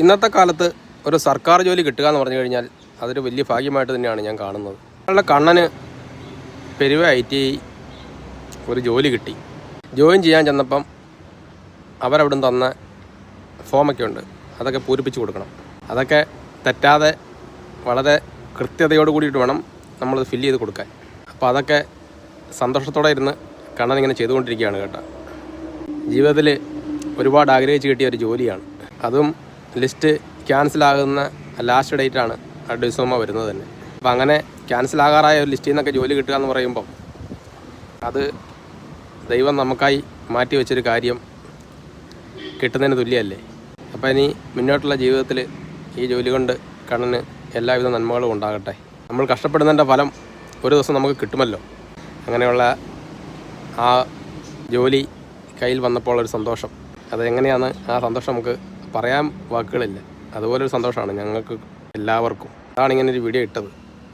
ഇന്നത്തെ കാലത്ത് ഒരു സർക്കാർ ജോലി കിട്ടുക എന്ന് പറഞ്ഞു കഴിഞ്ഞാൽ അതൊരു വലിയ ഭാഗ്യമായിട്ട് തന്നെയാണ് ഞാൻ കാണുന്നത്. ഞങ്ങളുടെ കണ്ണന് പെരുവ ഐ ടി ഐ ഒരു ജോലി കിട്ടി. ജോയിൻ ചെയ്യാൻ ചെന്നപ്പം അവരവിടുന്ന് തന്ന ഫോമൊക്കെ ഉണ്ട്. അതൊക്കെ പൂരിപ്പിച്ച് കൊടുക്കണം. അതൊക്കെ തെറ്റാതെ വളരെ കൃത്യതയോട് കൂടിയിട്ട് വേണം നമ്മളത് ഫില്ല് ചെയ്ത് കൊടുക്കാൻ. അപ്പോൾ അതൊക്കെ സന്തോഷത്തോടെ ഇരുന്ന് കണ്ണൻ ഇങ്ങനെ ചെയ്തുകൊണ്ടിരിക്കുകയാണ് കേട്ടോ. ജീവിതത്തിൽ ഒരുപാട് ആഗ്രഹിച്ച് കിട്ടിയ ഒരു ജോലിയാണ്. അതും ലിസ്റ്റ് ക്യാൻസലാകുന്ന ലാസ്റ്റ് ഡേറ്റാണ് ആ ഡിസോമ വരുന്നത് തന്നെ. അപ്പം അങ്ങനെ ക്യാൻസലാകാറായ ഒരു ലിസ്റ്റിൽ നിന്നൊക്കെ ജോലി കിട്ടുക എന്ന് പറയുമ്പം അത് ദൈവം നമുക്കായി മാറ്റി വെച്ചൊരു കാര്യം കിട്ടുന്നതിന് തുല്യമല്ലേ? അപ്പോൾ ഇനി മുന്നോട്ടുള്ള ജീവിതത്തിൽ ഈ ജോലി കൊണ്ട് കണ്ണന് എല്ലാവിധ നന്മകളും ഉണ്ടാകട്ടെ. നമ്മൾ കഷ്ടപ്പെടുന്നതിന്റെ ഫലം ഒരു ദിവസം നമുക്ക് കിട്ടുമല്ലോ. അങ്ങനെയുള്ള ആ ജോലി കയ്യിൽ വന്നപ്പോൾ ഒരു സന്തോഷം. അതെങ്ങനെയാണ് ആ സന്തോഷം നമുക്ക് പറയാൻ വാക്കുകളില്ല. അതുപോലൊരു സന്തോഷമാണ് ഞങ്ങൾക്ക് എല്ലാവർക്കും. അതാണ് ഇങ്ങനെ ഒരു വീഡിയോ ഇട്ടത്.